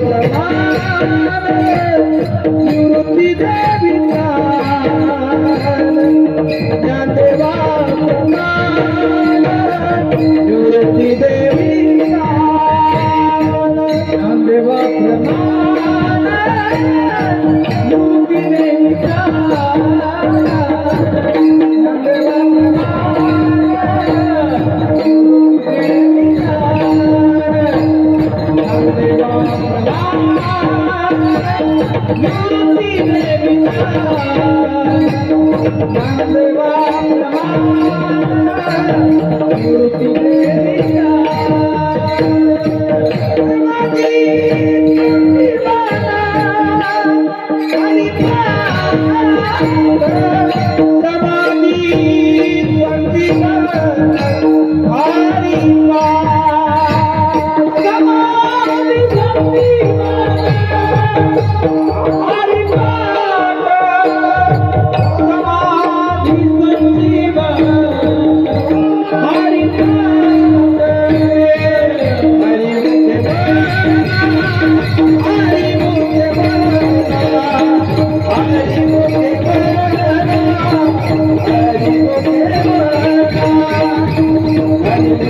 Prabha Nivrutti Thank you. gente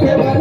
Hari